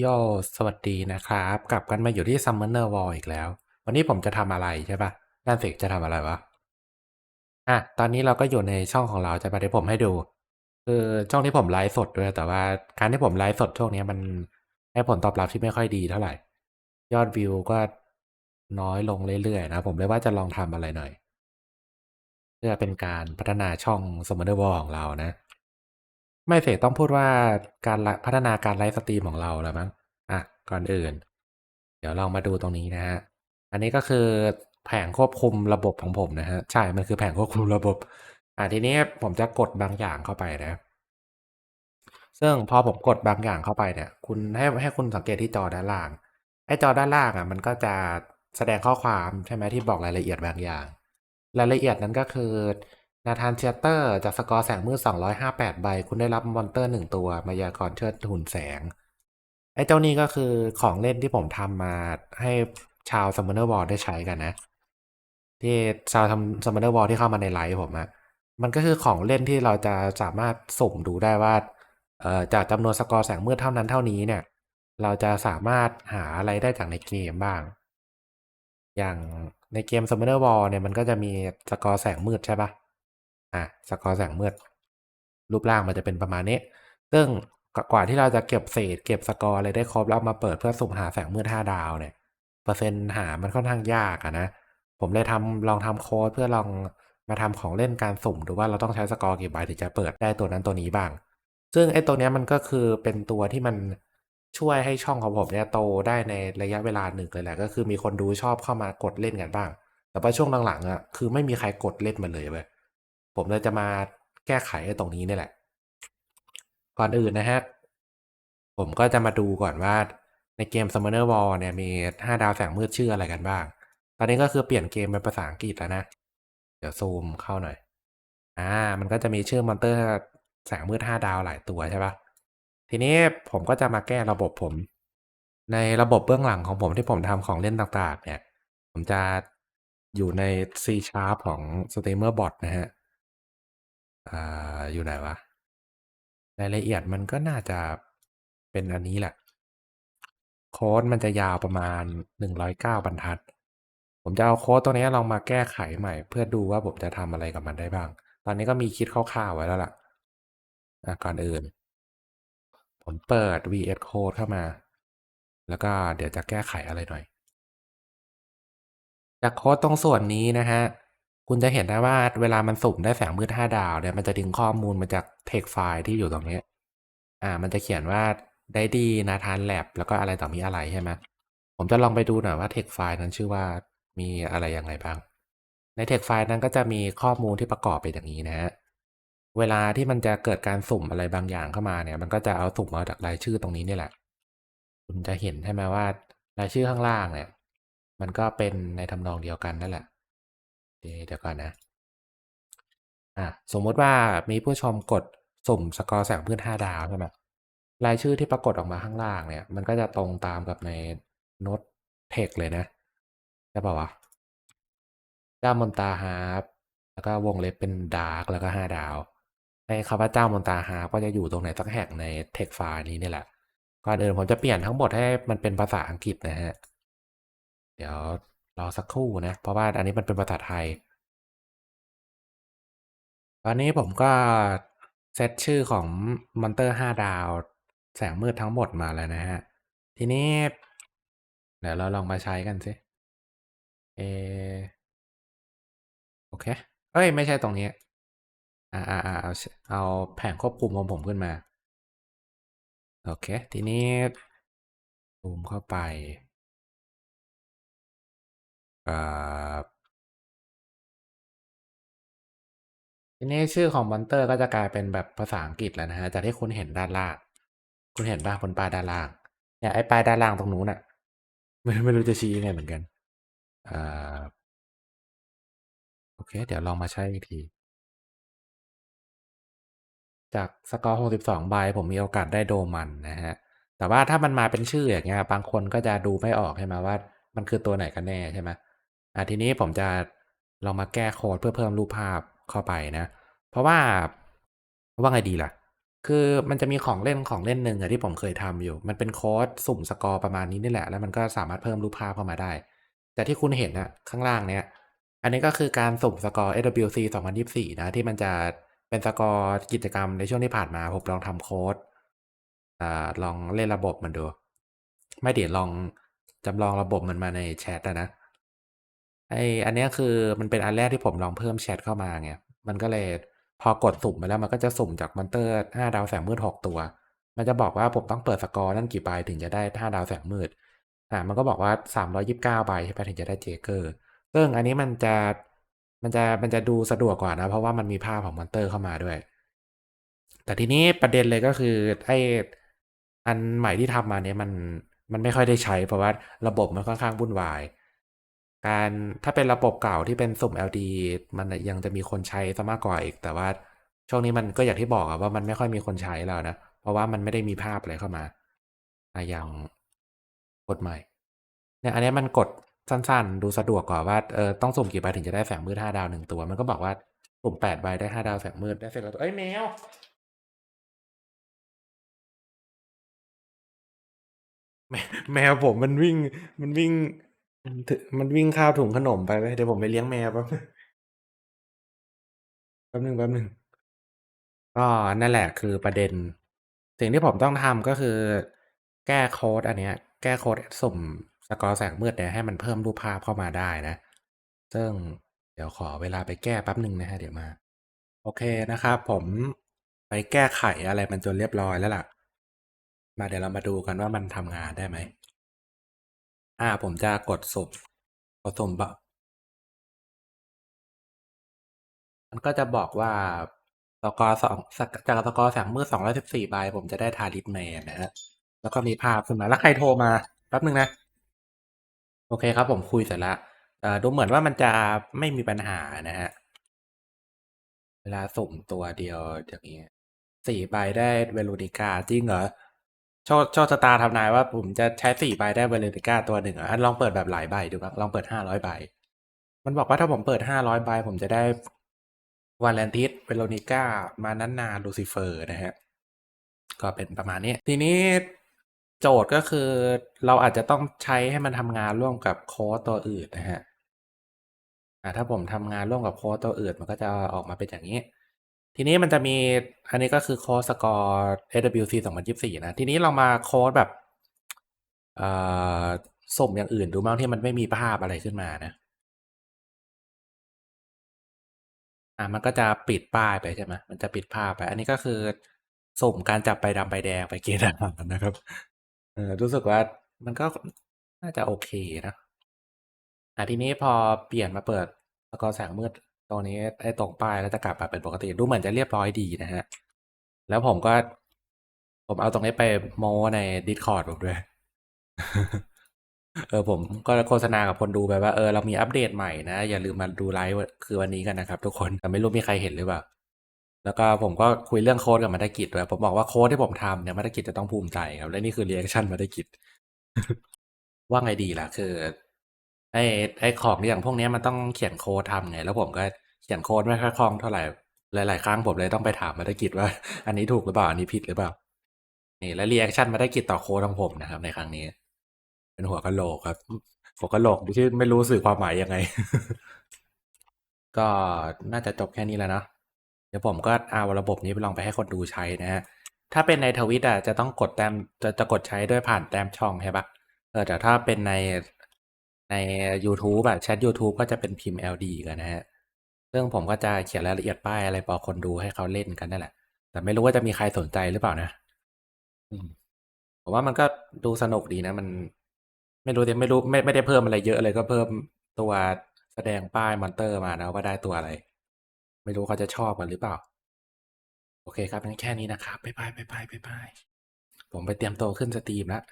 โยสวัสดีนะครับ กลับกันมาอยู่ที่ Summoner War อีกแล้ว วันนี้ผมจะทำอะไรใช่ปะนั่นสิจะทำอะไรวะ อะ ตอนนี้เราก็อยู่ในช่องของเราจะไปะเดี๋ยวผมให้ดู คือช่องที่ผมไลฟ์สดด้วย แต่ว่าการที่ผมไลฟ์สดช่วงนี้มันให้ผลตอบรับที่ไม่ค่อยดีเท่าไหร่ ยอดวิวก็น้อยลงเรื่อยๆนะ ผมเลยว่าจะลองทำอะไรหน่อย เพื่อเป็นการพัฒนาช่อง Summoner War ของเรานะ ไม่เสิต้องพูดว่าการพัฒนาการไลฟ์สตรีมของเราแล้วมั้งอะก่อนอื่น เดี๋ยวลองมาดูตรงนี้นะฮะ อันนี้ก็คือแผงควบคุมระบบของผมนะฮะ ใช่ มันคือแผงควบคุมระบบ อะทีนี้ผมจะกดบางอย่างเข้าไปนะ ซึ่งพอผมกดบางอย่างเข้าไปเนี่ย คุณให้ให้คุณสังเกตที่จอด้านล่าง ไอ้จอด้านล่างอะ มันก็จะแสดงข้อความใช่ไหมที่บอกรายละเอียดบางอย่าง รายละเอียดนั้นก็คือ นาธานเชียเตอร์จากสกอร์แสงมืด258 ใบ คุณได้รับมอนเตอร์หนึ่งตัว มายากรเชิดหุ่นแสง ไอ้เจ้านี่ก็คือของเล่นที่ผมทำมาให้ชาวซัมเมอร์วอลได้ใช้กันนะ ที่ชาวทำซัมเมอร์วอลที่เข้ามาในไลฟ์ผมอะมันก็คือของเล่นที่เราจะสามารถสุ่มดูได้ว่าเอ่อจากจำนวนสกอร์แสงมืดเท่านั้นเท่านี้เนี่ย เราจะสามารถหาอะไรได้จากในเกมบ้าง อย่างในเกม Summoner War เนี่ยมันก็จะมีสกอร์แสงมืดใช่ปะ อะสกอร์แสงมืดรูปร่างมันจะเป็นประมาณนี้ ซึ่งกว่าที่เราจะเก็บเศษ เก็บสกอร์อะไรได้ครบแล้วมาเปิดเพื่อสุ่มหาแสงมืด5ดาวเนี่ยเปอร์เซ็นต์หามันค่อนข้างยากอะนะ ผมเลยทำลองทำโค้ดเพื่อลองมาทำของเล่นการสุ่มดูว่าเราต้องใช้สกอร์กี่ใบถึงจะเปิดได้ตัวนั้นตัวนี้บ้าง ซึ่งไอ้ตัวนี้มันก็คือเป็นตัวที่มันช่วยให้ช่องของผมเนี่ยโตได้ในระยะเวลาหนึ่งเลยแหละก็คือมีคนดูชอบเข้ามากดเล่นกันบ้าง แต่ว่าช่วงหลังๆอะคือไม่มีใครกดเล่นมันเลยเว้ย ผมเลยจะมาแก้ไขตรงนี้นี่แหละ ก่อนอื่นนะฮะ ผมก็จะมาดูก่อนว่าในเกม Summoner War เนี่ยมี 5 ดาวแสงมืดชื่ออะไรกันบ้าง ตอนนี้ก็คือเปลี่ยนเกมเป็นภาษาอังกฤษแล้วนะ เดี๋ยวซูมเข้าหน่อย อ่า มันก็จะมีชื่อมอนเตอร์แสงมืด 5 ดาวหลายตัวใช่ปะทีนี้ผมก็จะมาแก้ระบบผม ในระบบเบื้องหลังของผมที่ผมทำของเล่นต่างๆ เนี่ย ผมจะอยู่ใน C Sharp ของ Streamer Bot นะฮะ อ่า อยู่ไหนวะ รายละเอียดมันก็น่าจะเป็นอันนี้แหละ โค้ดมันจะยาวประมาณ 109 บรรทัด ผมจะเอาโค้ดตัวนี้ลองมาแก้ไขใหม่ เพื่อดูว่าผมจะทำอะไรกับมันได้บ้าง ตอนนี้ก็มีคิดคร่าวๆไว้แล้วล่ะอะก่อนอื่น ผมเปิด VS Code เข้ามา แล้วก็เดี๋ยวจะแก้ไขอะไรหน่อย จากโค้ดตรงส่วนนี้นะฮะ คุณจะเห็นได้ว่าเวลามันสุ่มได้แสงมืด5ดาวเนี่ยมันจะดึงข้อมูลมาจาก text ไฟล์ที่อยู่ตรงนี้ อ่า มันจะเขียนว่าได้ดีนาธานแลบแล้วก็อะไรต่อมีอะไรใช่ไหมผมจะลองไปดูหน่อยว่า text ไฟล์นั้นชื่อว่ามีอะไรยังไงบ้าง ใน text ไฟล์นั้นก็จะมีข้อมูลที่ประกอบไปอย่างนี้นะฮะเวลาที่มันจะเกิดการสุ่มอะไรบางอย่างเข้ามาเนี่ย มันก็จะเอาสุ่มมาจากรายชื่อตรงนี้นี่แหละ คุณจะเห็นใช่ไหมว่ารายชื่อข้างล่างเนี่ย มันก็เป็นในทำนองเดียวกันนั่นแหละ เดี๋ยวก่อนนะอะสมมติว่ามีผู้ชมกดสุ่มสกอร์แสงพืชห้าดาวใช่ไหมรายชื่อที่ปรากฏออกมาข้างล่างเนี่ย มันก็จะตรงตามกับในโน้ตเทคเลยนะใช่ป่าวะเจ้ามนตาฮาร์ปแล้วก็วงเล็บเป็นดาร์กแล้วก็ห้าดาวในคำว่าเจ้ามนตาฮาร์ปก็จะอยู่ตรงไหนสักแห่งในเทคไฟล์นี้นี่แหละก่อนอื่นผมจะเปลี่ยนทั้งหมดให้มันเป็นภาษาอังกฤษนะฮะ เดี๋ยว รอสักครู่นะ เพราะว่าอันนี้มันเป็นภาษาไทย ตอนนี้ผมก็เซตชื่อของมอนเตอร์ห้าดาว แสงมืดทั้งหมดมาแล้วนะฮะ ทีนี้ เดี๋ยวเราลองมาใช้กันสิ เอ โอเค เอ้ย ไม่ใช่ตรงนี้ อ่าอ่าอ่าเอาเอาแผงควบคุมของผมขึ้นมา โอเค ทีนี้ซูมเข้าไป ทีนี้ชื่อของมอนเตอร์ก็จะกลายเป็นแบบภาษาอังกฤษแล้วนะฮะ จากที่คุณเห็นด้านล่าง คุณเห็นป่ะบนปลายด้านล่าง เนี่ยไอ้ปลายด้านล่างตรงนู้นอะไม่ไม่รู้จะชี้ยังไงเหมือนกัน อ่า โอเค เดี๋ยวลองมาใช้อีกที จากสกอร์ 62 ใบ ผมมีโอกาสได้โดมันนะฮะ แต่ว่าถ้ามันมาเป็นชื่ออย่างเงี้ย บางคนก็จะดูไม่ออกใช่ไหมว่า มันคือตัวไหนกันแน่ใช่ไหม อะทีนี้ผมจะลองมาแก้โค้ดเพื่อเพิ่มรูปภาพเข้าไปนะ เพราะว่าว่าไงดีล่ะ คือมันจะมีของเล่นของเล่นหนึ่งอะที่ผมเคยทำอยู่ มันเป็นโค้ดสุ่มสกอร์ประมาณนี้นี่แหละ แล้วมันก็สามารถเพิ่มรูปภาพเข้ามาได้ แต่ที่คุณเห็นอะข้างล่างเนี้ย อันนี้ก็คือการสุ่มสกอร์ SWC 2024 นะ ที่มันจะเป็นสกอร์กิจกรรมในช่วงที่ผ่านมาผมลองทำโค้ดอ่าลองเล่นระบบมันดู ไม่เดี๋ยวลองจำลองระบบมันมาในแชทนะ ไออันเนี้ยคือมันเป็นอันแรกที่ผมลองเพิ่มแชทเข้ามาไง มันก็เลย พอกดสุ่มไปแล้วมันก็จะสุ่มจากมอนเตอร์5ดาวแสงมืด6ตัว มันจะบอกว่าผมต้องเปิดสกอร์นั่นกี่ใบถึงจะได้5ดาวแสงมืด อ่า มันก็บอกว่า329ใบใช่ไหมถึงจะได้เจเกอร์ซึ่งอันนี้มันจะมันจะมันจะดูสะดวกกว่านะ เพราะว่ามันมีภาพของมอนเตอร์เข้ามาด้วย แต่ทีนี้ประเด็นเลยก็คือไออันใหม่ที่ทำมาเนี่ยมันมันไม่ค่อยได้ใช้เพราะว่าระบบมันค่อนข้างวุ่นวาย การถ้าเป็นระบบเก่าที่เป็นสุ่ม LD มันยังจะมีคนใช้ซะมากกว่าอีก แต่ว่าช่วงนี้มันก็อย่างที่บอกว่ามันไม่ค่อยมีคนใช้แล้วนะ เพราะว่ามันไม่ได้มีภาพอะไรเข้ามาอย่างกดใหม่เนี่ยอันนี้มันกดสั้นๆ ดูสะดวกกว่าว่าเออต้องสุ่มกี่ใบถึงจะได้แสงมืด5ดาว1ตัว มันก็บอกว่าสุ่ม8ใบได้5ดาวแสงมืดได้เสร็จแล้วตัวเฮ้ยแมวแมแมวผมมันวิ่งมันวิ่ง มันถมันวิ่งคาบถุงขนมไปเว้ย เดี๋ยวผมไปเลี้ยงแมวแป๊บหนึ่ง แป๊บหนึ่ง ก็นั่นแหละ คือประเด็น สิ่งที่ผมต้องทำ ก็คือแก้โคดอันเนี้ย แก้โคดสุ่มสกอร์แสงมืดเนี่ย ให้มันเพิ่มรูปภาพเข้ามาได้นะ ซึ่งเดี๋ยวขอเวลาไปแก้แป๊บหนึ่งนะครับ เดี๋ยวมา โอเคนะครับ ผมไปแก้ไขอะไรมันจนเรียบร้อยแล้วล่ะ มา เดี๋ยวเรามาดูกันว่ามันทำงานได้ไหม อ่า ผมจะกดสุ่มกดสุ่มบะมันก็จะบอกว่าสกอร์2สกจากสกอร์แสงมืด214ใบผมจะได้ Talisman นะครับแล้วก็มีภาพขึ้นมาแล้วใครโทรมา?แป๊บหนึ่งนะ โอเคครับผมคุยเสร็จแล้วเอ่อดูเหมือนว่ามันจะไม่มีปัญหานะครับเวลาสุ่มตัวเดียวอย่างงี้4ใบได้ Veronica จริงเหรอ? โชคโชคชะตาทำนายว่าผมจะใช้4ใบได้ Veronica ตัวหนึ่งอ?อาลองเปิดแบบหลายใบดูครับลองเปิด500ใบ มันบอกว่าถ้าผมเปิด500ใบ ผมจะได้ Valantis Veronica Manana Lucifer นะครับก็เป็นประมาณนี้ ทีนี้โจทย์ก็คือเราอาจจะต้องใช้ให้มันทำงานร่วมกับโคดตัวอื่นนะครับอ่าถ้าผมทำงานร่วมกับโคดตัวอื่นมันก็จะออกมาเป็นอย่างงี้ ทีนี้มันจะมีอันนี้ก็คือโคดสกอร์ SWC 2024 นะ ทีนี้เรามาโคดแบบส่มอย่างอื่นดูบ้างที่มันไม่มีภาพอะไรขึ้นมานะอ่ามันก็จะปิดป้ายไปใช่ไหมมันจะปิดภาพไป อันนี้ก็คือสุ่มการจับใบดำใบแดงไปเกณฑ์ทหารนะครับเออรู้สึกว่ามันก็น่าจะโอเคนะอ่าทีนี้พอเปลี่ยนมาเปิดสกอร์แสงมืด ตรงนี้ไอ้ตรงป้ายก็จะกลับมาเป็นปกติดูเหมือนจะเรียบร้อยดีนะครับแล้วผมก็ ผมเอาตรงนี้ไปโมใน Discord ผมด้วย เออผมก็โฆษณากับคนดูไปว่าเออเรามีอัปเดตใหม่นะ อย่าลืมมาดูไลฟ์คือวันนี้กันนะครับทุกคนแต่ไม่รู้มีใครเห็นหรือเปล่าแล้วก็ผมก็คุยเรื่องโค้ดกับมธกิจด้วยผมบอกว่าโค้ดที่ผมทำเนี่ยมธกิจจะต้องภูมิใจครับและนี่คือเรีแอกชันมธกิจว่าไงดีล่ะ คือไอ้ไอ้ของอย่างพวกนี้มันต้องเขียนโค้ดทำไง แล้วผมก็ เขียนโค้ดไม่ค่อยคล่องเท่าไหร่ หลาย ๆ ครั้งผมเลยต้องไปถามมธกิจว่า อันนี้ถูกหรือเปล่า อันนี้ผิดหรือเปล่า นี่และรีแอกชันมธกิจต่อโค้ดของผมนะครับ ในครั้งนี้ เป็นหัวกะโหลกครับ หัวกะโหลกที่ไม่รู้สื่อความหมายยังไง ก็น่าจะจบแค่นี้แล้วเนาะเดี๋ยวผมก็เอาระบบนี้ไปลองไปให้คนดูใช้นะครับถ้าเป็นใน Twitch อะจะต้องกดแต้มจะจะกดใช้ด้วยผ่านแต้มช่องใช่ปล่า?เออแต่ถ้าเป็นในในยูทูบอะแชตยูทูบก็จะเป็นพิมพ์ LD กันนะครับ ซึ่งผมก็จะเขียนรายละเอียดป้ายอะไรบอกคนดูให้เขาเล่นกันนั่นแหละ แต่ไม่รู้ว่าจะมีใครสนใจหรือเปล่านะอืมผมว่ามันก็ดูสนุกดีนะ มัน ไม่รู้สิไม่รู้ไม่ไม่ได้เพิ่มอะไรเยอะเลยก็เพิ่มตัวแสดงป้ายมอนเตอร์มานะว่าได้ตัวอะไร ไม่รู้เขาจะชอบกันหรือเปล่า โอเคครับงั้นแค่นี้นะครับบ๊ายบายๆๆๆผมไปเตรียมตัวขึ้นสตรีมแล้ว